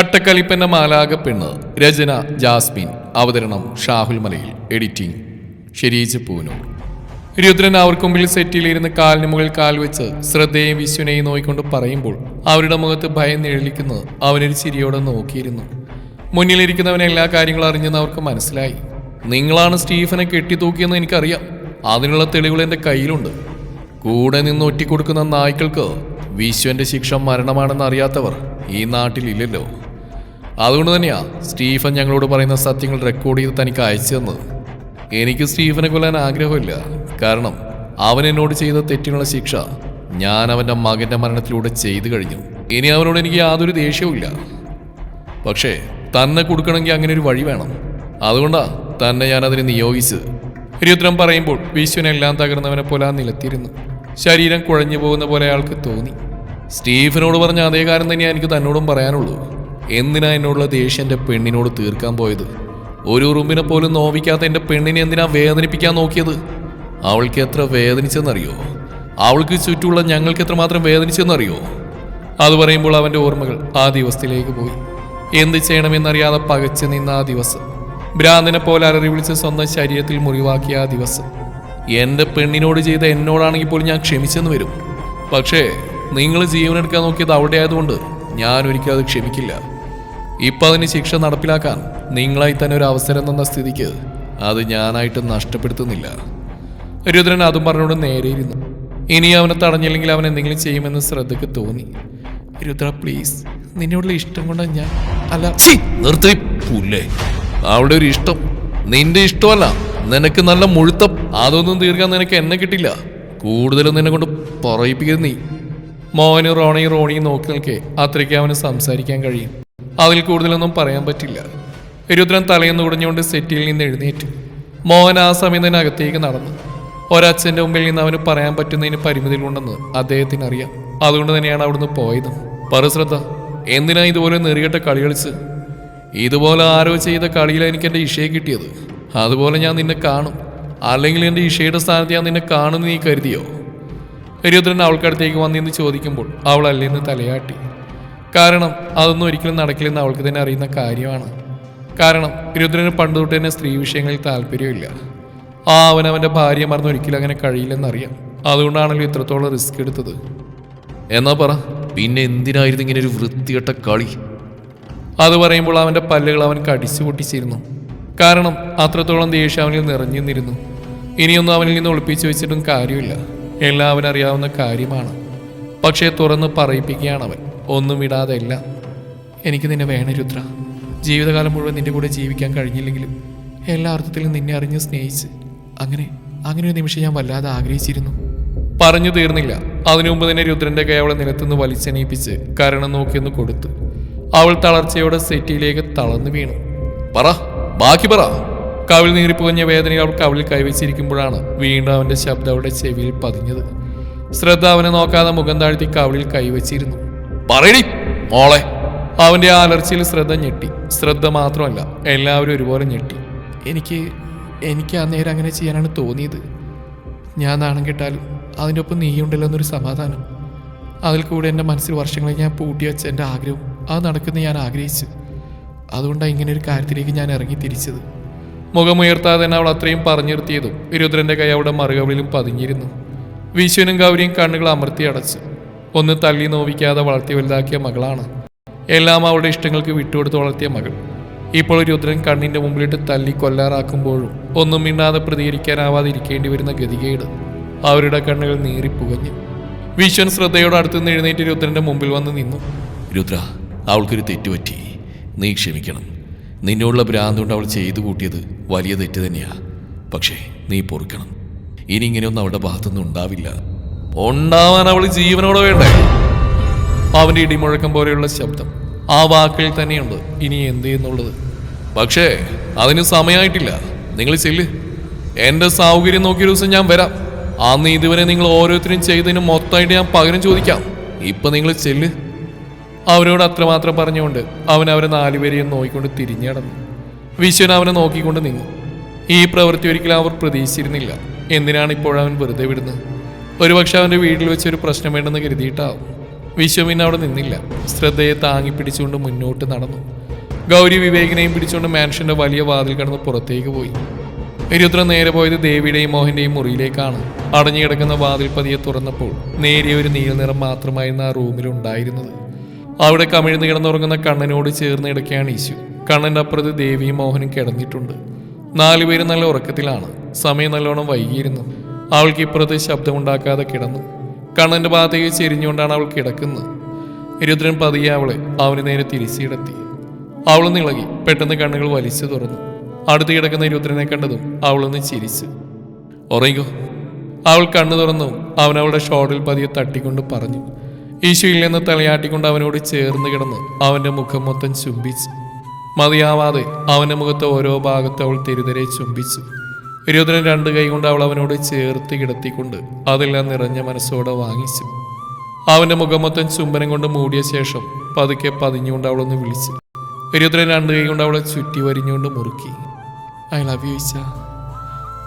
കട്ടക്കലിപ്പന്റെ മാലാക പെണ്ണ് രചന ജാസ്മിൻ. അവതരണം ഷാഹുൽ മലയിൽ. എഡിറ്റിംഗ് ഷെരീജ് പൂനൂർ. രുദ്രൻ അവർക്ക് മുമ്പിൽ സെറ്റിലിരുന്ന് കാലിന് മുകളിൽ കാൽ വെച്ച് ശ്രദ്ധയും വിശ്വനെയും നോയിക്കൊണ്ട് പറയുമ്പോൾ അവരുടെ മുഖത്ത് ഭയം നിഴലിക്കുന്നത് അവനൊരു ചിരിയോടെ നോക്കിയിരുന്നു. മുന്നിലിരിക്കുന്നവൻ എല്ലാ കാര്യങ്ങളും അറിഞ്ഞെന്ന് അവർക്ക് മനസ്സിലായി. നിങ്ങളാണ് സ്റ്റീഫനെ കെട്ടിത്തൂക്കിയെന്ന് എനിക്കറിയാം. അതിനുള്ള തെളിവുകൾ എന്റെ കയ്യിലുണ്ട്. കൂടെ നിന്ന് ഒറ്റിക്കൊടുക്കുന്ന നായ്ക്കൾക്ക് വിശ്വന്റെ ശിക്ഷ മരണമാണെന്ന് അറിയാത്തവർ ഈ നാട്ടിലില്ലല്ലോ. അതുകൊണ്ട് തന്നെയാ സ്റ്റീഫൻ ഞങ്ങളോട് പറയുന്ന സത്യങ്ങൾ റെക്കോർഡ് ചെയ്ത് തനിക്ക് അയച്ചു തന്നത്. എനിക്ക് സ്റ്റീഫനെ കൊല്ലാൻ ആഗ്രഹമില്ല. കാരണം അവൻ എന്നോട് ചെയ്ത തെറ്റിനുള്ള ശിക്ഷ ഞാൻ അവന്റെ മകന്റെ മരണത്തിലൂടെ ചെയ്തു കഴിഞ്ഞു. ഇനി അവനോട് എനിക്ക് യാതൊരു ദേഷ്യവുമില്ല പക്ഷേ തന്നെ കൊടുക്കണമെങ്കിൽ അങ്ങനെ ഒരു വഴി വേണം. അതുകൊണ്ടാ തന്നെ ഞാൻ അതിനെ നിയോഗിച്ച് രുദ്രം പറയുമ്പോൾ വിശ്വനെല്ലാം തകർന്നവനെ പോലെ ആ നിലത്തിരുന്നു. ശരീരം കുഴഞ്ഞു പോകുന്ന പോലെ അയാൾക്ക് തോന്നി. സ്റ്റീഫനോട് പറഞ്ഞ അതേ കാര്യം തന്നെയാണ് എനിക്ക് തന്നോടും പറയാനുള്ളൂ. എന്തിനാ എന്നോടുള്ള ദേഷ്യം എന്റെ പെണ്ണിനോട് തീർക്കാൻ പോയത്? ഒരു ഉറുമ്പിനെ പോലും നോവിക്കാത്ത എന്റെ പെണ്ണിനെ എന്തിനാ വേദനിപ്പിക്കാൻ നോക്കിയത്? അവൾക്ക് എത്ര വേദനിച്ചെന്നറിയോ? അവൾക്ക് ചുറ്റുമുള്ള ഞങ്ങൾക്ക് എത്രമാത്രം വേദനിച്ചെന്നറിയോ? അത് പറയുമ്പോൾ അവന്റെ ഓർമ്മകൾ ആ ദിവസത്തിലേക്ക് പോയി. എന്ത് ചെയ്യണമെന്നറിയാതെ പകച്ചു നിന്ന ആ ദിവസം. ഭ്രാന്തനെ പോലെ അലറി വിളിച്ച് സ്വന്തം ശരീരത്തിൽ മുറിവാക്കിയ ആ ദിവസം. എന്റെ പെണ്ണിനോട് ചെയ്ത എന്നോടാണെങ്കിൽ പോലും ഞാൻ ക്ഷമിച്ചെന്ന് വരും. പക്ഷേ നിങ്ങൾ ജീവനെടുക്കാൻ നോക്കിയത് അവിടെ ആയതുകൊണ്ട് ഞാൻ ഒരിക്കലും അത് ക്ഷമിക്കില്ല. ഇപ്പം അതിന് ശിക്ഷ നടപ്പിലാക്കാൻ നിങ്ങളായി തന്നെ ഒരു അവസരം തന്ന സ്ഥിതിക്ക് അത് ഞാനായിട്ട് നഷ്ടപ്പെടുത്തുന്നില്ല. രുദ്രൻ അതും പറഞ്ഞുകൊണ്ട് നേരെ ഇരുന്നു. ഇനി അവനെ തടഞ്ഞില്ലെങ്കിൽ അവൻ എന്തെങ്കിലും ചെയ്യുമെന്ന് ശ്രദ്ധയ്ക്ക് തോന്നി. രുദ്ര പ്ലീസ് നിന്നോടുള്ള ഇഷ്ടം കൊണ്ടാണ് ഞാൻ അല്ല നിർത്തി അവളുടെ ഒരു ഇഷ്ടം. നിന്റെ ഇഷ്ടമല്ല. നിനക്ക് നല്ല മുഴുത്തം. അതൊന്നും തീർക്കാൻ നിനക്ക് എന്നെ കിട്ടില്ല. കൂടുതലും നിന്നെ കൊണ്ട് പറയിപ്പിക്കരുത് നീ. മോഹന് റോണയും റോണിയും നോക്കി നിൽക്കെ അത്രയ്ക്ക് അവന് സംസാരിക്കാൻ കഴിയും. അതിൽ കൂടുതലൊന്നും പറയാൻ പറ്റില്ല. രുദ്രൻ തലയെന്ന് കുടഞ്ഞുകൊണ്ട് സെറ്റിയിൽ നിന്ന് എഴുന്നേറ്റു. മോഹൻ ആ സമയം തന്നെ അകത്തേക്ക് നടന്നു. ഒരച്ഛന്റെ മുമ്പിൽ നിന്ന് അവന് പറയാൻ പറ്റുന്നതിന് പരിമിതികളുണ്ടെന്ന് അദ്ദേഹത്തിന് അറിയാം. അതുകൊണ്ട് തന്നെയാണ് അവിടുന്ന് പോയത്. പറ ശ്രദ്ധ എന്തിനാ ഇതുപോലെ നെറികെട്ട കളി കളിച്ച് ഇതുപോലെ ആരോ ചെയ്ത കളിയിൽ എനിക്ക് എന്റെ ഇഷയെ കിട്ടിയത്. അതുപോലെ ഞാൻ നിന്നെ കാണും. അല്ലെങ്കിൽ എന്റെ ഇഷയുടെ സ്ഥാനത്ത് ഞാൻ നിന്നെ കാണുമെന്ന് നീ കരുതിയോ? രുദ്രൻ അവൾക്കടുത്തേക്ക് വന്നിന്ന് ചോദിക്കുമ്പോൾ അവൾ അല്ലേന്ന് തലയാട്ടി. കാരണം അതൊന്നും ഒരിക്കലും നടക്കില്ലെന്ന് അവൾക്ക് തന്നെ അറിയുന്ന കാര്യമാണ്. കാരണം രുദ്രന് പണ്ട് തൊട്ട് തന്നെ സ്ത്രീ വിഷയങ്ങളിൽ താല്പര്യമില്ല. ആ അവൻ അവന്റെ ഭാര്യ മറന്ന് ഒരിക്കലും അങ്ങനെ കഴിയില്ലെന്നറിയാം. അതുകൊണ്ടാണല്ലോ ഇത്രത്തോളം റിസ്ക് എടുത്തത്. എന്നാ പറ പിന്നെ എന്തിനായിരുന്നു ഇങ്ങനെ ഒരു വൃത്തികെട്ട കളി? അത് പറയുമ്പോൾ അവന്റെ പല്ലുകൾ അവൻ കടിച്ചു പൊട്ടിച്ചിരുന്നു. കാരണം അത്രത്തോളം ദേഷ്യം അവനിൽ നിറഞ്ഞു നിന്നിരുന്നു. ഇനിയൊന്നും അവനിൽ നിന്ന് ഒളിപ്പിച്ചു വെച്ചിട്ടും കാര്യമില്ല. എല്ലാം അവനറിയാവുന്ന കാര്യമാണ്. പക്ഷേ തുറന്ന് പറയിപ്പിക്കുകയാണ് അവൻ. ഒന്നും ഇടാതെ എല്ലാം എനിക്ക് നിന്നെ വേണ രുദ്ര. ജീവിതകാലം മുഴുവൻ നിന്റെ കൂടെ ജീവിക്കാൻ കഴിഞ്ഞില്ലെങ്കിലും എല്ലാ അർത്ഥത്തിലും നിന്നെ അറിഞ്ഞ് സ്നേഹിച്ച് അങ്ങനെ അങ്ങനെ ഒരു നിമിഷം ഞാൻ വല്ലാതെ ആഗ്രഹിച്ചിരുന്നു. പറഞ്ഞു തീർന്നില്ല. അതിനുമുമ്പ് തന്നെ രുദ്രന്റെ കൈ അവളെ നിലത്തുനിന്ന് വലിച്ചണയിപ്പിച്ച് കരണം നോക്കിയൊന്ന് കൊടുത്തു അവൾ തളർച്ചയോടെ സെറ്റിയിലേക്ക് തളർന്നു വീണു. പറ ബാക്കി പറ. കവിൾ നീറിപ്പുകഞ്ഞ വേദനയിൽ അവൾ കവിളിൽ കൈവച്ചിരിക്കുമ്പോഴാണ് വീണ്ടും അവന്റെ ശബ്ദം അവളുടെ ചെവിയിൽ പതിഞ്ഞത്. ശ്രദ്ധ അവനെ നോക്കാതെ മുഖം താഴ്ത്തി കവിളിൽ കൈവച്ചിരുന്നു. പറയടി മോളെ. അവന്റെ ആ അലർച്ചയിൽ ശ്രദ്ധ ഞെട്ടി. ശ്രദ്ധ മാത്രമല്ല എല്ലാവരും ഒരുപോലെ ഞെട്ടി. എനിക്ക് എനിക്ക് അന്നേരം അങ്ങനെ ചെയ്യാനാണ് തോന്നിയത്. ഞാൻ നാണം കെട്ടാലും അതിന്റെ ഒപ്പം നീയുണ്ടല്ലോ എന്നൊരു സമാധാനം. അതിൽ കൂടെ എന്റെ മനസ്സിൽ വർഷങ്ങളെ ഞാൻ പൂട്ടി വെച്ച എന്റെ ആഗ്രഹം അത് നടക്കുന്ന ഞാൻ ആഗ്രഹിച്ചു. അതുകൊണ്ടാണ് ഇങ്ങനെ ഒരു കാര്യത്തിലേക്ക് ഞാൻ ഇറങ്ങി തിരിച്ചത്. മുഖമുയർത്താതെ തന്നെ അവൾ അത്രയും പറഞ്ഞു നിർത്തിയതും രുദ്രന്റെ കൈ അവിടെ മറുകവിളിലും പതിഞ്ഞിരുന്നു. വിശ്വനും ഗൗരിയും കണ്ണുകൾ അമർത്തി അടച്ചു. ഒന്ന് തള്ളി നോവിക്കാതെ വളർത്തി വലുതാക്കിയ മകളാണ്. എല്ലാം അവളുടെ ഇഷ്ടങ്ങൾക്ക് വിട്ടുകൊടുത്ത് വളർത്തിയ മകൾ. ഇപ്പോൾ രുദ്രൻ കണ്ണിന്റെ മുമ്പിലിട്ട് തല്ലി കൊല്ലാറാക്കുമ്പോഴും ഒന്നും മിണ്ടാതെ പ്രതികരിക്കാനാവാതെ ഇരിക്കേണ്ടി വരുന്ന ഗതികേട് അവരുടെ കണ്ണുകൾ നീറിപ്പുകഞ്ഞു വിശ്വൻ ശ്രദ്ധയോട് അടുത്തുനിന്ന് എഴുന്നേറ്റ് രുദ്രന്റെ മുമ്പിൽ വന്ന് നിന്നു. രുദ്ര അവൾക്കൊരു തെറ്റുപറ്റി. നീ ക്ഷമിക്കണം. നിന്നോടുള്ള ഭ്രാന്തുകൊണ്ട് അവൾ ചെയ്തു കൂട്ടിയത് വലിയ തെറ്റ് തന്നെയാ. പക്ഷേ നീ പൊറുക്കണം. ഇനി ഇങ്ങനെയൊന്നും അവളുടെ ഭാഗത്തുനിന്ന് ഉണ്ടാവില്ല. ഉണ്ടാവാൻ അവൾ ജീവനോടെ വേണ്ടേ? അവന്റെ ഇടിമുഴക്കം പോലെയുള്ള ശബ്ദം ആ വാക്കിൽ തന്നെയുണ്ട്. ഇനി എന്ത് എന്നുള്ളത്? പക്ഷേ അതിന് സമയമായിട്ടില്ല നിങ്ങൾ ചെല്ല്. എന്റെ സൗകര്യം നോക്കിയ ദിവസം ഞാൻ വരാം. അന്ന് ഇതുവരെ നിങ്ങൾ ഓരോരുത്തരും ചെയ്തതിന് മൊത്തമായിട്ട് ഞാൻ പകരം ചോദിക്കാം. ഇപ്പൊ നിങ്ങൾ ചെല്ല്. അവരോട് അത്രമാത്രം പറഞ്ഞുകൊണ്ട് അവൻ അവരെ നാലുപേരെയും നോക്കിക്കൊണ്ട് തിരിഞ്ഞടന്നു വിശ്വൻ അവനെ നോക്കിക്കൊണ്ട് നിന്നു. ഈ പ്രവൃത്തി ഒരിക്കലും അവർ പ്രതീക്ഷിച്ചിരുന്നില്ല. എന്തിനാണ് ഇപ്പോഴവൻ വെറുതെ വിടുന്നത്? ഒരുപക്ഷെ അവന്റെ വീട്ടിൽ വെച്ച് ഒരു പ്രശ്നം വേണ്ടെന്ന് കരുതിയിട്ടാവും. വിശ്വം പിന്നെ അവിടെ നിന്നില്ല. ശ്രദ്ധയെ താങ്ങി പിടിച്ചുകൊണ്ട് മുന്നോട്ട് നടന്നു. ഗൗരി വിവേകിനെയും പിടിച്ചുകൊണ്ട് മാൻഷന്റെ വലിയ വാതിൽ കടന്ന് പുറത്തേക്ക് പോയി. ഇരുത്ര നേരെ പോയത് ദേവിയുടെയും മോഹന്റെയും മുറിയിലേക്കാണ്. അടഞ്ഞു കിടക്കുന്ന വാതിൽ പതിയെ തുറന്നപ്പോൾ നേരിയ ഒരു നീല നിറം മാത്രമായിരുന്നു ആ റൂമിൽ ഉണ്ടായിരുന്നത്. അവിടെ കമിഴ്ന്ന് കിടന്നുറങ്ങുന്ന കണ്ണനോട് ചേർന്ന് കിടക്കുകയാണ് ഈശു. കണ്ണന്റെ അപ്പുറത്ത് ദേവിയും മോഹനും കിടന്നിട്ടുണ്ട്. നാലുപേരും നല്ല ഉറക്കത്തിലാണ്. സമയം നല്ലോണം വൈകിയിരുന്നു. അവൾക്ക് ഇപ്പുറത്ത് ശബ്ദമുണ്ടാക്കാതെ കിടന്നു. കണ്ണന്റെ ഭാഗത്തേക്ക് ചെരിഞ്ഞുകൊണ്ടാണ് അവൾ കിടക്കുന്നത്. രുദ്രൻ പതിയെ അവളെ അവന് നേരെ തിരിച്ചിടത്തി. അവളൊന്ന് ഇളകി പെട്ടെന്ന് കണ്ണുകൾ വലിച്ചു തുറന്നു. അടുത്ത് കിടക്കുന്ന രുദ്രനെ കണ്ടതും അവളൊന്ന് ചിരിച്ചു. ഉറങ്ങിക്കോ. അവൾ കണ്ണു തുറന്നു. അവൻ അവളുടെ ഷോട്ടിൽ പതിയെ തട്ടിക്കൊണ്ട് പറഞ്ഞു. ഈശു ഇല്ലെന്ന് തലയാട്ടിക്കൊണ്ട് അവനോട് ചേർന്ന് കിടന്ന് അവന്റെ മുഖം മൊത്തം ചുംബിച്ചു. മതിയാവാതെ അവന്റെ മുഖത്തെ ഓരോ ഭാഗത്ത് അവൾ തെരുതരെ ചുംബിച്ചു. രുദ്രൻ രണ്ട് കൈ കൊണ്ട് അവൾ അവനോട് ചേർത്ത് കിടത്തിക്കൊണ്ട് അതെല്ലാം നിറഞ്ഞ മനസ്സോടെ വാങ്ങിച്ചു. അവന്റെ മുഖം മൊത്തം ചുംബനം കൊണ്ട് മൂടിയ ശേഷം പതുക്കെ പതിഞ്ഞുകൊണ്ട് അവളൊന്ന് വിളിച്ചു. രുദ്രൻ രണ്ട് കൈ കൊണ്ട് അവളെ ചുറ്റി വരിഞ്ഞുകൊണ്ട് മുറുക്കി. ഐ ലവ് യു ഈച്ച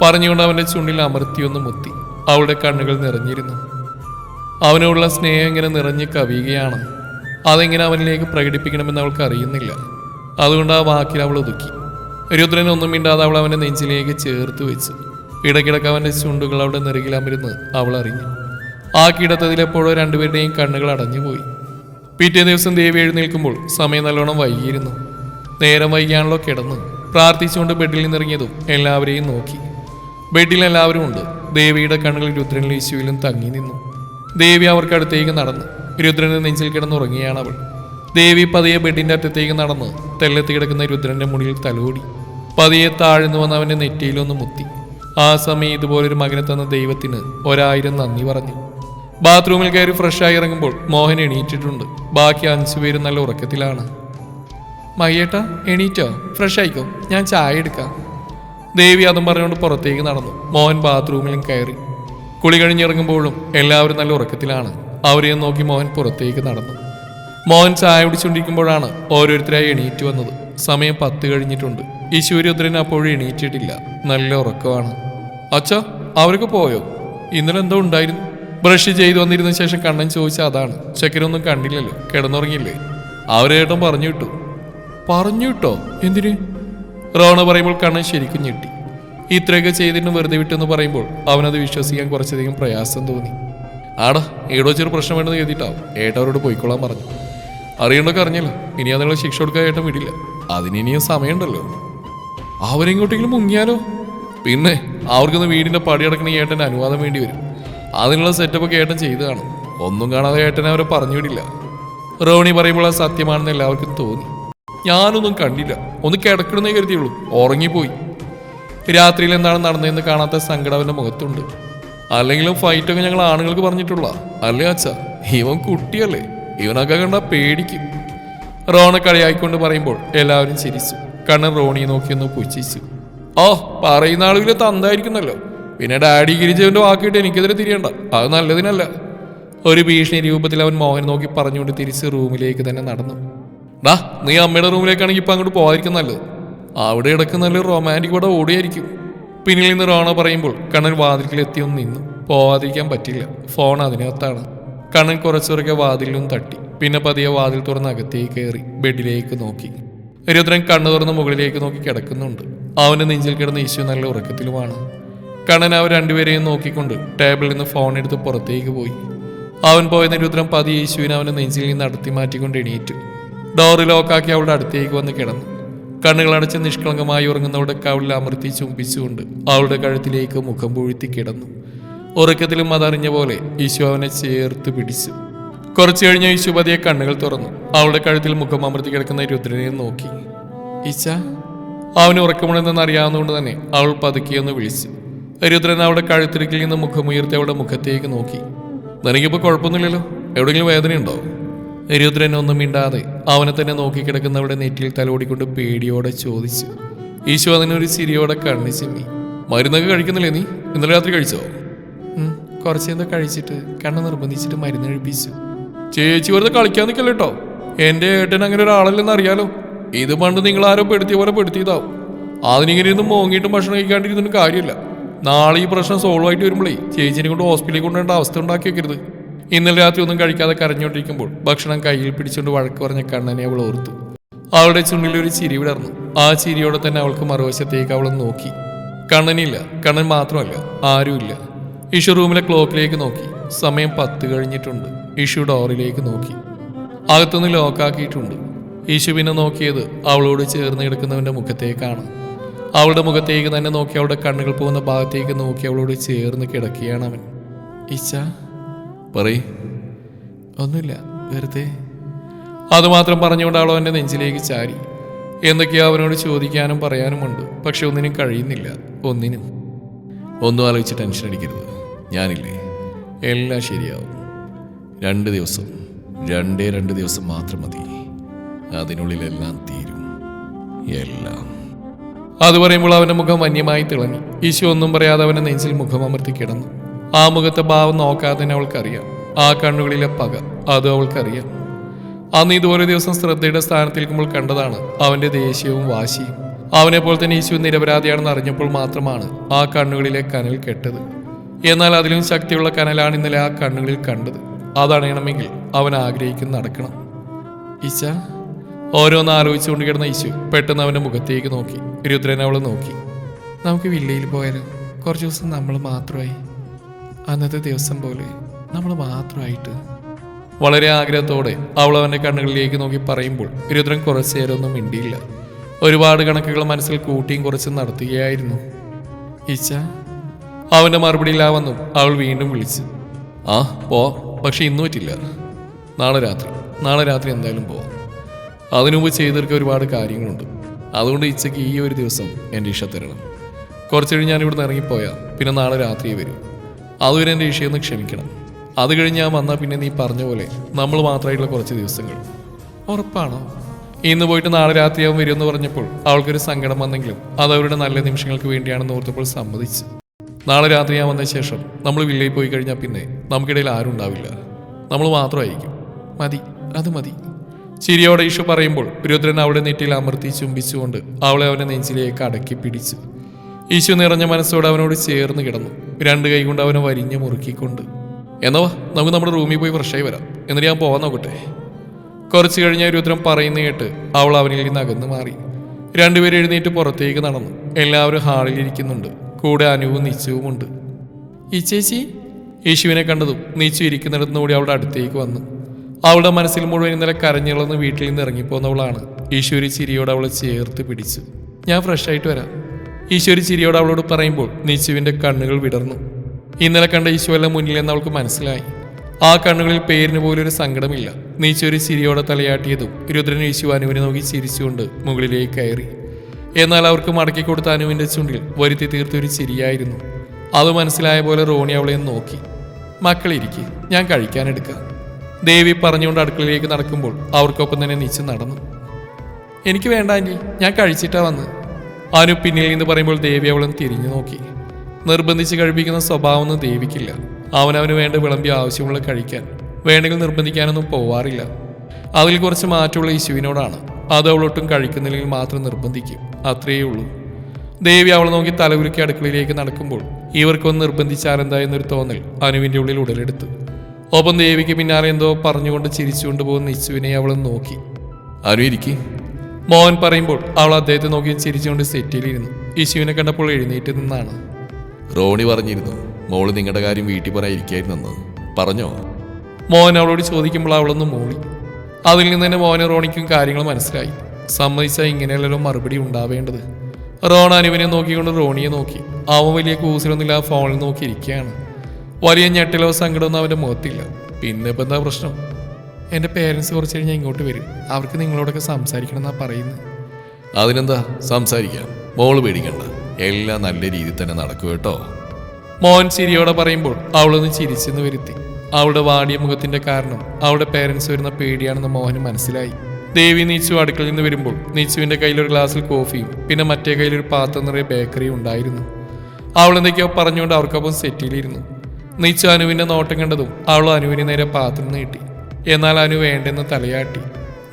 പറഞ്ഞുകൊണ്ട് അവന്റെ ചുണ്ടിൽ അമർത്തിയൊന്ന് മുത്തി. അവളുടെ കണ്ണുകൾ നിറഞ്ഞിരുന്നു. അവനോടുള്ള സ്നേഹം ഇങ്ങനെ നിറഞ്ഞ് കവിയുകയാണ്. അതെങ്ങനെ അവനിലേക്ക് പ്രകടിപ്പിക്കണമെന്ന് അവൾക്ക് അറിയുന്നില്ല. അതുകൊണ്ട് ആ വാക്കിൽ അവൾ ഒതുക്കി. രുദ്രൻ ഒന്നും മിണ്ടാതെ അവൾ അവന്റെ നെഞ്ചിലേക്ക് ചേർത്ത് വെച്ചു ഇടയ്ക്കിടയ്ക്ക് അവന്റെ ചുണ്ടുകൾ അവിടെ നിറകിലമരുന്ന് അവൾ അറിഞ്ഞു. ആ കിടത്തതിലെപ്പോഴോ രണ്ടുപേരുടെയും കണ്ണുകൾ അടഞ്ഞുപോയി പിറ്റേ ദിവസം ദേവി എഴുന്നേൽക്കുമ്പോൾ സമയം നല്ലോണം വൈകിയിരുന്നു. നേരം വൈകിയാണല്ലോ കിടന്ന്. പ്രാർത്ഥിച്ചുകൊണ്ട് ബെഡിൽ നിന്നിറങ്ങിയതും എല്ലാവരെയും നോക്കി. ബെഡിൽ എല്ലാവരും ഉണ്ട്. ദേവിയുടെ കണ്ണുകൾ രുദ്രനിലും യേശുവിലും തങ്ങി നിന്നു. ദേവി അവർക്കടുത്തേക്ക് നടന്നു രുദ്രന് നെഞ്ചിൽ കിടന്നുറങ്ങിയാണ് അവൾ. ദേവി പതിയെ ബെഡിന്റെ അറ്റത്തേക്ക് നടന്ന് തെല്ലത്ത് കിടക്കുന്ന രുദ്രന്റെ മുടിയിൽ തലോടി. പതിയെ താഴ്ന്നു വന്ന് അവന്റെ നെറ്റിയിലൊന്ന് മുത്തി. ആ സമയം ഇതുപോലൊരു മകനെ തന്ന ദൈവത്തിന് ഒരായിരം നന്ദി പറഞ്ഞു. ബാത്റൂമിൽ കയറി ഫ്രഷായി ഇറങ്ങുമ്പോൾ മോഹൻ എണീറ്റിട്ടുണ്ട്. ബാക്കി അഞ്ചു പേരും നല്ല ഉറക്കത്തിലാണ്. മയ്യേട്ടാ എണീറ്റോ? ഫ്രഷ് ആയിക്കോ? ഞാൻ ചായ എടുക്കാം. ദേവി അതും പറഞ്ഞുകൊണ്ട് പുറത്തേക്ക് നടന്നു. മോഹൻ ബാത്റൂമിലും കയറി. കുളി കഴിഞ്ഞിറങ്ങുമ്പോഴും എല്ലാവരും നല്ല ഉറക്കത്തിലാണ്. അവരെയും നോക്കി മോഹൻ പുറത്തേക്ക് നടന്നു. മോഹൻ ചായ കുടിച്ചുകൊണ്ടിരിക്കുമ്പോഴാണ് ഓരോരുത്തരായി എണീറ്റ് വന്നത്. സമയം പത്ത് കഴിഞ്ഞിട്ടുണ്ട്. ഈശ്വരുദ്രൻ അപ്പോഴും എണീറ്റിട്ടില്ല. നല്ല ഉറക്കമാണ്. അച്ഛ അവരൊക്കെ പോയോ? ഇന്നലെ എന്തോ ഉണ്ടായിരുന്നു. ബ്രഷ് ചെയ്തു വന്നിരുന്ന ശേഷം കണ്ണൻ ചോദിച്ച അതാണ്. ചക്കരൊന്നും കണ്ടില്ലല്ലോ. കിടന്നുറങ്ങിയില്ലേ? അവരേട്ടൻ പറഞ്ഞു വിട്ടു. പറഞ്ഞു വിട്ടോ? എന്തിന്? റോണ പറയുമ്പോൾ കണ്ണൻ ശരിക്കും ഞെട്ടി. ഇത്രയൊക്കെ ചെയ്തിട്ട് വെറുതെ വിട്ടെന്ന് പറയുമ്പോൾ അവനത് വിശ്വസിക്കാൻ കുറച്ചധികം പ്രയാസം തോന്നി. ആടാ ഏടോ ചെറു പ്രശ്നം വേണ്ടെന്ന് കരുതിയിട്ടാവും. ഏട്ടവരോട് പോയിക്കൊള്ളാൻ പറഞ്ഞു. അറിയണ്ടൊക്കെ അറിഞ്ഞല്ലോ. ഇനി അതിനുള്ള ശിക്ഷ കൊടുക്കാൻ ഏട്ടൻ വിടില്ല. അതിന് ഇനിയും സമയമുണ്ടല്ലോ. അവരെങ്ങോട്ടെങ്കിലും മുങ്ങിയാലോ? പിന്നെ അവർക്കൊന്ന് വീടിന്റെ പടിയടക്കണ ഏട്ടന്റെ അനുവാദം വേണ്ടി വരും. അതിനുള്ള സെറ്റപ്പ് ഒക്കെ ഏട്ടൻ ചെയ്തതാണ് ഒന്നും കാണാതെ ഏട്ടനെ അവരെ പറഞ്ഞു വിടില്ല. റോണി പറയുമ്പോൾ അത് സത്യമാണെന്ന് എല്ലാവർക്കും തോന്നി. ഞാനൊന്നും കണ്ടില്ല. ഒന്ന് കിടക്കണമെന്നേ കരുതിയുള്ളൂ. ഉറങ്ങിപ്പോയി. രാത്രിയിൽ എന്താണ് നടന്നതെന്ന് കാണാത്ത സങ്കടം അവന്റെ മുഖത്തുണ്ട്. അല്ലെങ്കിലും ഫൈറ്റൊക്കെ ഞങ്ങൾ ആണുങ്ങൾക്ക് പറഞ്ഞിട്ടുള്ള അല്ലേ അച്ഛ? ഇവൻ കുട്ടിയല്ലേ. ഇവനൊക്കെ കണ്ട പേടിക്കും. റോണ കളിയായിക്കൊണ്ട് പറയുമ്പോൾ എല്ലാവരും ചിരിച്ചു. കണ്ണൻ റോണിയെ നോക്കിയൊന്ന് പുച്ഛിച്ചു. ഓ പറയുന്ന ആളുകൾ തന്തായിരിക്കുന്നല്ലോ. പിന്നെ ഡാഡി ഗിരിജവന്റെ വാക്കിട്ട് എനിക്കെതിരെ തിരിയണ്ട. അത് നല്ലതിനല്ല. ഒരു ഭീഷണി രൂപത്തിൽ അവൻ മോഹൻ നോക്കി പറഞ്ഞുകൊണ്ട് തിരിച്ച് റൂമിലേക്ക് തന്നെ നടന്നു. ഡാ നീ അമ്മയുടെ റൂമിലേക്കാണെങ്കിൽ ഇപ്പൊ അങ്ങോട്ട് പോകാതിരിക്കും നല്ലത്. അവിടെ കിടക്കുന്ന നല്ല റൊമാന്റിക് പടം ഓടിയായിരിക്കും. പിന്നിൽ നിന്ന് റോണ പറയുമ്പോൾ കണ്ണൻ വാതിൽക്കിൽ എത്തിയൊന്ന് നിന്നു. പോവാതിരിക്കാൻ പറ്റില്ല. ഫോൺ അതിനകത്താണ്. കണ്ണൻ കുറച്ചുറക്കെ വാതിലിലും തട്ടി. പിന്നെ പതിയെ വാതിൽ തുറന്ന് അകത്തേക്ക് കയറി ബെഡിലേക്ക് നോക്കി. രുദ്രൻ കണ്ണു തുറന്ന് മുകളിലേക്ക് നോക്കി കിടക്കുന്നുണ്ട്. അവന് നെഞ്ചിൽ കിടന്ന ഈശു നല്ല ഉറക്കത്തിലുമാണ്. കണ്ണൻ അവർ രണ്ടുപേരെയും നോക്കിക്കൊണ്ട് ടേബിളിൽ നിന്ന് ഫോൺ എടുത്ത് പുറത്തേക്ക് പോയി. അവൻ പോയതിന് രുദ്രൻ പതി യേശുവിനെ അവനെ നെഞ്ചിൽ നിന്ന് നടത്തി മാറ്റിക്കൊണ്ട് എണീറ്റു. ഡോറ് ലോക്കാക്കി അവളുടെ അടുത്തേക്ക് വന്ന് കിടന്നു. കണ്ണുകളടച്ച് നിഷ്കളങ്കമായി ഉറങ്ങുന്നവളുടെ കവിളിൽ അമർത്തി ചുംബിച്ചുകൊണ്ട് അവളുടെ കഴുത്തിലേക്ക് മുഖം പൂഴ്ത്തി കിടന്നു. ഉറക്കത്തിലും അതറിഞ്ഞ പോലെ യേശു അവനെ ചേർത്ത് പിടിച്ചു. കുറച്ചു കഴിഞ്ഞ യശുപതിയെ കണ്ണുകൾ തുറന്നു. അവളുടെ കഴുത്തിൽ മുഖം അമർത്തി കിടക്കുന്ന രുദ്രനെ നോക്കി. ഈച്ച അവന് ഉറക്കമുണ്ടെന്ന് അറിയാവുന്നതുകൊണ്ട് തന്നെ അവൾ പതുക്കിയൊന്ന് വിളിച്ചു. രുദ്രൻ അവളുടെ കഴുത്തിടുക്കിൽ നിന്ന് മുഖമുയർത്തി അവളുടെ മുഖത്തേക്ക് നോക്കി. നിനക്കിപ്പോൾ കുഴപ്പമൊന്നുമില്ലല്ലോ? എവിടെയെങ്കിലും വേദനയുണ്ടോ? രുദ്രൻ ഒന്നും മിണ്ടാതെ അവനെ തന്നെ നോക്കിക്കിടക്കുന്നവരുടെ നെറ്റിയിൽ തലോടിക്കൊണ്ട് പേടിയോടെ ചോദിച്ചു. ഈശോ അതിനൊരു ചിരിയോടെ കണ്ണു ചിമ്മി. മരുന്നൊക്കെ കഴിക്കുന്നില്ലേ നീ? ഇന്നലെ രാത്രി കഴിച്ചോ? കുറച്ചെന്തോ കഴിച്ചിട്ട് കണ്ണ് നിർബന്ധിച്ചിട്ട് മരുന്ന് കഴിപ്പിച്ചു. ചേച്ചി വെറുതെ കളിക്കാൻ നിൽക്കല്ലോ കേട്ടോ എന്റെ ഏട്ടൻ അങ്ങനെ ഒരാളല്ലെന്ന് അറിയാലോ. ഇത് പണ്ട് നിങ്ങൾ ആരോ പെടുത്തിയ പോലെ പെടുത്തിയതാവും. അതിനിങ്ങനെ ഇരുന്ന് മോങ്ങിയിട്ടും ഭക്ഷണം കഴിക്കാണ്ടിരുന്നിട്ട് കാര്യമില്ല. നാളെ ഈ പ്രശ്നം സോൾവ് ആയിട്ട് വരുമ്പോഴേ ചേച്ചിനെ കൊണ്ട് ഹോസ്പിറ്റലിൽ കൊണ്ടുവരേണ്ട അവസ്ഥ ഉണ്ടാക്കി വെക്കരുത്. ഇന്നലെ രാത്രി ഒന്നും കഴിക്കാതെ കരഞ്ഞുകൊണ്ടിരിക്കുമ്പോൾ ഭക്ഷണം കയ്യിൽ പിടിച്ചുകൊണ്ട് വഴക്ക് പറഞ്ഞ കണ്ണനെ അവൾ ഓർത്തു. അവളുടെ ചുണ്ടിൽ ഒരു ചിരി വിടർന്നു. ആ ചിരിയോടെ തന്നെ അവൾക്ക് മറുവശത്തേക്ക് അവൾ നോക്കി. കണ്ണനില്ല. കണ്ണൻ മാത്രമല്ല. ആരുമില്ല. ഈശോ റൂമിലെ ക്ലോക്കിലേക്ക് നോക്കി. സമയം പത്ത് കഴിഞ്ഞിട്ടുണ്ട്. ഇഷു ഡോറിലേക്ക് നോക്കി. അകത്തുനിന്ന് ലോക്കാക്കിയിട്ടുണ്ട്. ഇഷു പിന്നെ നോക്കിയത് അവളോട് ചേർന്ന് കിടക്കുന്നവന്റെ മുഖത്തേക്കാണ്. അവളുടെ മുഖത്തേക്ക് തന്നെ നോക്കി അവളുടെ കണ്ണുകൾ പോകുന്ന ഭാഗത്തേക്ക് നോക്കി അവളോട് ചേർന്ന് കിടക്കുകയാണ് അവൻ. ഈശ പറയ്. ഒന്നുമില്ല വെറുതെ. അതുമാത്രം പറഞ്ഞുകൊണ്ട് അവൾ അവന്റെ നെഞ്ചിലേക്ക് ചാരി. എന്തൊക്കെയോ അവനോട് ചോദിക്കാനും പറയാനുമുണ്ട് പക്ഷെ ഒന്നിനും കഴിയുന്നില്ല. ഒന്നിനും. ഒന്നും ആലോചിച്ച് ടെൻഷൻ അടിക്കരുത്. ഞാനില്ലേ? എല്ലാം ശരിയാവും. രണ്ട് ദിവസം. രണ്ടേ രണ്ട് ദിവസം മാത്രം മതി. അതിനുള്ളിൽ എല്ലാം തീരും. എല്ലാം. അത് പറയുമ്പോൾ അവന്റെ മുഖം വന്യമായി തിളങ്ങി. ഈശോ ഒന്നും പറയാതെ അവന്റെ നെഞ്ചിൽ മുഖം അമർത്തി കിടന്നു. ആ മുഖത്തെ ഭാവം നോക്കാതെ തന്നെ അവൾക്കറിയാം. ആ കണ്ണുകളിലെ പക അത് അവൾക്കറിയാം. അന്ന് ഇതുപോലെ ദിവസം ശ്രദ്ധയുടെ സ്ഥാനത്തിരിക്കുമ്പോൾ കണ്ടതാണ്. അവന്റെ ദേഷ്യവും വാശിയും. അവനെ പോലെ തന്നെ ഈശോ നിരപരാധിയാണെന്ന് അറിഞ്ഞപ്പോൾ മാത്രമാണ് ആ കണ്ണുകളിലെ കനൽ കെട്ടത്. എന്നാൽ അതിലും ശക്തിയുള്ള കനലാണ് ഇന്നലെ ആ കണ്ണുകളിൽ കണ്ടത്. അതണയണമെങ്കിൽ അവൻ ആഗ്രഹിക്കുന്ന നടക്കണം. ഈശ ഓരോന്ന് ആലോചിച്ചുകൊണ്ട് കിടന്ന ഈശു പെട്ടെന്ന് അവന്റെ മുഖത്തേക്ക് നോക്കി. രുദ്രൻ അവളെ നോക്കി. നമുക്ക് വില്ലയിൽ പോയാലും? കുറച്ച് ദിവസം നമ്മൾ മാത്രമായി. അന്നത്തെ ദിവസം പോലെ നമ്മൾ മാത്രമായിട്ട്. വളരെ ആഗ്രഹത്തോടെ അവൾ അവന്റെ കണ്ണുകളിലേക്ക് നോക്കി പറയുമ്പോൾ രുദ്രൻ കുറച്ചു നേരമൊന്നും മിണ്ടിയില്ല. ഒരുപാട് കണക്കുകൾ മനസ്സിൽ കൂട്ടിയും കുറച്ചും നടത്തുകയായിരുന്നു. ഈച്ച അവന്റെ മറുപടിയിലാവെന്നും അവൾ വീണ്ടും വിളിച്ചു. ആ പോ. പക്ഷെ ഇന്ന് പറ്റില്ല. നാളെ രാത്രി. നാളെ രാത്രി എന്തായാലും പോവാം. അതിനുമുമ്പ് ചെയ്തു തീർക്കാൻ ഒരുപാട് കാര്യങ്ങളുണ്ട്. അതുകൊണ്ട് ഇച്ചയ്ക്ക് ഈ ഒരു ദിവസം എന്റെ ഇഷ തരണം. കുറച്ച് കഴിഞ്ഞ് ഞാൻ ഇവിടുന്ന് ഇറങ്ങിപ്പോയാൽ പിന്നെ നാളെ രാത്രിയെ വരും. അതുവരെ എന്റെ ഇഷയൊന്ന് ക്ഷമിക്കണം. അത് കഴിഞ്ഞ് ഞാൻ വന്നാൽ പിന്നെ നീ പറഞ്ഞ പോലെ നമ്മൾ മാത്രമായിട്ടുള്ള കുറച്ച് ദിവസങ്ങൾ. ഉറപ്പാണോ? ഇന്ന് പോയിട്ട് നാളെ രാത്രിയാവും വരുമെന്ന് പറഞ്ഞപ്പോൾ അവൾക്കൊരു സങ്കടം വന്നെങ്കിലും അത് അവരുടെ നല്ല നിമിഷങ്ങൾക്ക് വേണ്ടിയാണെന്ന് ഓർത്തപ്പോൾ സമ്മതിച്ചു. നാളെ രാത്രി ഞാൻ വന്ന ശേഷം നമ്മൾ വില്ലയിൽ പോയി കഴിഞ്ഞാൽ പിന്നെ നമുക്കിടയിൽ ആരും ഉണ്ടാവില്ല. നമ്മൾ മാത്രമായിരിക്കും. മതി അത് മതി. ചിരിയോടെ ഈശോ പറയുമ്പോൾ രുദ്രൻ അവളുടെ നെറ്റിയിൽ അമർത്തി ചുംബിച്ചുകൊണ്ട് അവളെ അവന്റെ നെഞ്ചിലേക്ക് അടക്കി പിടിച്ചു. ഈശു നിറഞ്ഞ മനസ്സോടെ അവനോട് ചേർന്ന് കിടന്നു. രണ്ട് കൈ കൊണ്ട് അവനെ വരിഞ്ഞ് മുറുക്കിക്കൊണ്ട് എന്നാ വാ, നമുക്ക് നമ്മുടെ റൂമിൽ പോയി ഫ്രഷായി വരാം. എന്നിട്ട് ഞാൻ പോകാൻ നോക്കട്ടെ? കുറച്ച് കഴിഞ്ഞ രുദ്രൻ പറയുന്ന കേട്ട് അവൾ അവനിൽ നിന്ന് അകന്നു മാറി. രണ്ടുപേരും എഴുന്നേറ്റ് പുറത്തേക്ക് നടന്നു. എല്ലാവരും ഹാളിൽ ഇരിക്കുന്നുണ്ട്. കൂടെ അനുവും നിശ്ചയവുമുണ്ട്. ഈ ചേച്ചി യേശുവിനെ കണ്ടതും നീച്ചു ഇരിക്കുന്നിടത്തുനിന്ന് കൂടി അവളുടെ അടുത്തേക്ക് വന്നു. അവളുടെ മനസ്സിൽ മുഴുവൻ ഇന്നലെ കരഞ്ഞിളന്ന് വീട്ടിൽ നിന്ന് ഇറങ്ങിപ്പോന്നവളാണ്. ഈശ്വരി ചിരിയോട് അവളെ ചേർത്ത് പിടിച്ചു. ഞാൻ ഫ്രഷ് ആയിട്ട് വരാം. ഈശ്വരി ചിരിയോട് അവളോട് പറയുമ്പോൾ നീച്ചുവിന്റെ കണ്ണുകൾ വിടർന്നു. ഇന്നലെ കണ്ട ഈശോയെല്ലാം മുന്നിൽ എന്ന് അവൾക്ക് മനസ്സിലായി. ആ കണ്ണുകളിൽ പേരിന് പോലൊരു സങ്കടമില്ല. നീച്ചൊരു ചിരിയോടെ തലയാട്ടിയതും രുദ്രൻ യേശു അനുവിനെ നോക്കി ചിരിച്ചുകൊണ്ട് മുകളിലേക്ക് കയറി. എന്നാൽ അവർക്ക് മടക്കി കൊടുത്ത അനുവിന്റെ ചുണ്ടിൽ വരുത്തി തീർത്തൊരു ചിരിയായിരുന്നു. അത് മനസ്സിലായ പോലെ റോണി അവളെ നോക്കി. മക്കളിരിക്കെ ഞാൻ കഴിക്കാനെടുക്കാം ദേവി പറഞ്ഞുകൊണ്ട് അടുക്കളയിലേക്ക് നടക്കുമ്പോൾ അവർക്കൊപ്പം തന്നെ നീച്ച് നടന്നു. എനിക്ക് വേണ്ട ആന്റി ഞാൻ കഴിച്ചിട്ടാ വന്ന്. അനു പിന്നിൽ നിന്ന് പറയുമ്പോൾ ദേവി അവളും തിരിഞ്ഞു നോക്കി. നിർബന്ധിച്ച് കഴിപ്പിക്കുന്ന സ്വഭാവമൊന്നും ദേവിക്കില്ല. അവനവന് വേണ്ട വിളമ്പി ആവശ്യമുള്ള കഴിക്കാൻ. വേണമെങ്കിൽ നിർബന്ധിക്കാനൊന്നും പോവാറില്ല. അതിൽ കുറച്ച് മാറ്റമുള്ള യേശുവിനോടാണ്. അത് അവളൊട്ടും കഴിക്കുന്നില്ലെങ്കിൽ മാത്രം നിർബന്ധിക്കും. അത്രയേ ഉള്ളൂ. ദേവി അവളെ നോക്കി തലകുലുക്കി അടുക്കളയിലേക്ക് നടക്കുമ്പോൾ ഇവർക്കൊന്ന് നിർബന്ധിച്ചാലെന്താ എന്നൊരു തോന്നൽ അനുവിന്റെ ഉള്ളിൽ ഉടലെടുത്തു. ഒപ്പം ദേവിക്ക് പിന്നാലെ എന്തോ പറഞ്ഞുകൊണ്ട് ചിരിച്ചുകൊണ്ട് പോകുന്ന ഇച്ചുവിനെ അവൾ നോക്കി. അനു ഇരിക്കി. മോഹൻ പറയുമ്പോൾ അവൾ അദ്ദേഹത്തെ നോക്കി ചിരിച്ചുകൊണ്ട് സെറ്റിലിരുന്നു. ഇശുവിനെ കണ്ടപ്പോൾ എഴുന്നേറ്റ് നിന്നാണ്. റോണി പറഞ്ഞിരുന്നു മോൾ നിങ്ങളുടെ കാര്യം വീട്ടിൽ പറയാതിരിക്കായിരുന്നെന്ന് പറഞ്ഞോ? മോഹൻ അവളോട് ചോദിക്കുമ്പോൾ അവളൊന്ന് മൂളി. അതിൽ നിന്ന് തന്നെ മോനും റോണിക്കും കാര്യങ്ങൾ മനസ്സിലായി. സമ്മതിച്ചാൽ ഇങ്ങനെയല്ലല്ലോ മറുപടി ഉണ്ടാവേണ്ടത്. റോൺ അനുവിനെ നോക്കിക്കൊണ്ട് റോണിയെ നോക്കി. അവൻ വലിയ കൂസിലൊന്നുമില്ല ഫോണിൽ നോക്കിയിരിക്കുകയാണ് വലിയ ഞെട്ടലോ സങ്കടമൊന്നും അവന്റെ മുഖത്തില്ല. പിന്നെ ഇപ്പം എന്താ പ്രശ്നം? എന്റെ പേരൻസ് കുറച്ച് കഴിഞ്ഞാൽ ഇങ്ങോട്ട് വരും. അവർക്ക് നിങ്ങളോടൊക്കെ സംസാരിക്കണം എന്നാ പറയുന്നത്. അതിനെന്താ? സംസാരിക്കാം. മോൾ പേടിക്കണ്ട. എല്ലാം നല്ല രീതിയിൽ തന്നെ നടക്കും കേട്ടോ. മോൻ ചിരിയോടെ പറയുമ്പോൾ അവളൊന്ന് ചിരിച്ചെന്ന് വരുത്തി. അവളുടെ വാടിയ മുഖത്തിന്റെ കാരണം അവളുടെ പേരൻസ് വരുന്ന പേടിയാണെന്ന് മോഹന് മനസ്സിലായി. ദേവി നീച്ചു അടുക്കളയിൽ നിന്ന് വരുമ്പോൾ നീച്ചുവിന്റെ കയ്യിൽ ഒരു ഗ്ലാസ്സിൽ കോഫിയും പിന്നെ മറ്റേ കയ്യിൽ ഒരു പാത്രം നിറയെ ബേക്കറിയും ഉണ്ടായിരുന്നു. അവൾ എന്തൊക്കെയോ പറഞ്ഞുകൊണ്ട് അവർക്കൊപ്പം സെറ്റിലിരുന്നു നീച്ചു അനുവിന്റെ നോട്ടം കണ്ടതും അവൾ അനുവിന് നേരെ പാത്രം നീട്ടി. എന്നാൽ അനു വേണ്ടെന്ന് തലയാട്ടി.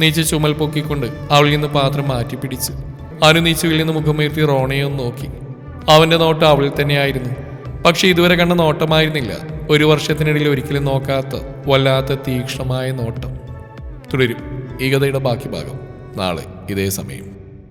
നീച്ചു ചുമൽ പൊക്കിക്കൊണ്ട് അവളിൽ നിന്ന് പാത്രം മാറ്റി പിടിച്ചു അനു നീച്ചുവിൽ നിന്ന് മുഖമുയർത്തി റോണയെ ഒന്ന് നോക്കി. അവന്റെ നോട്ടം അവളിൽ തന്നെയായിരുന്നു. പക്ഷെ ഇതുവരെ കണ്ട നോട്ടമായിരുന്നില്ല. ഒരു വർഷത്തിനിടയിൽ ഒരിക്കലും നോക്കാത്ത വല്ലാത്ത തീക്ഷ്ണമായ നോട്ടം. തുടരും. ഈ കഥയുടെ ബാക്കി ഭാഗം നാളെ ഇതേ സമയം.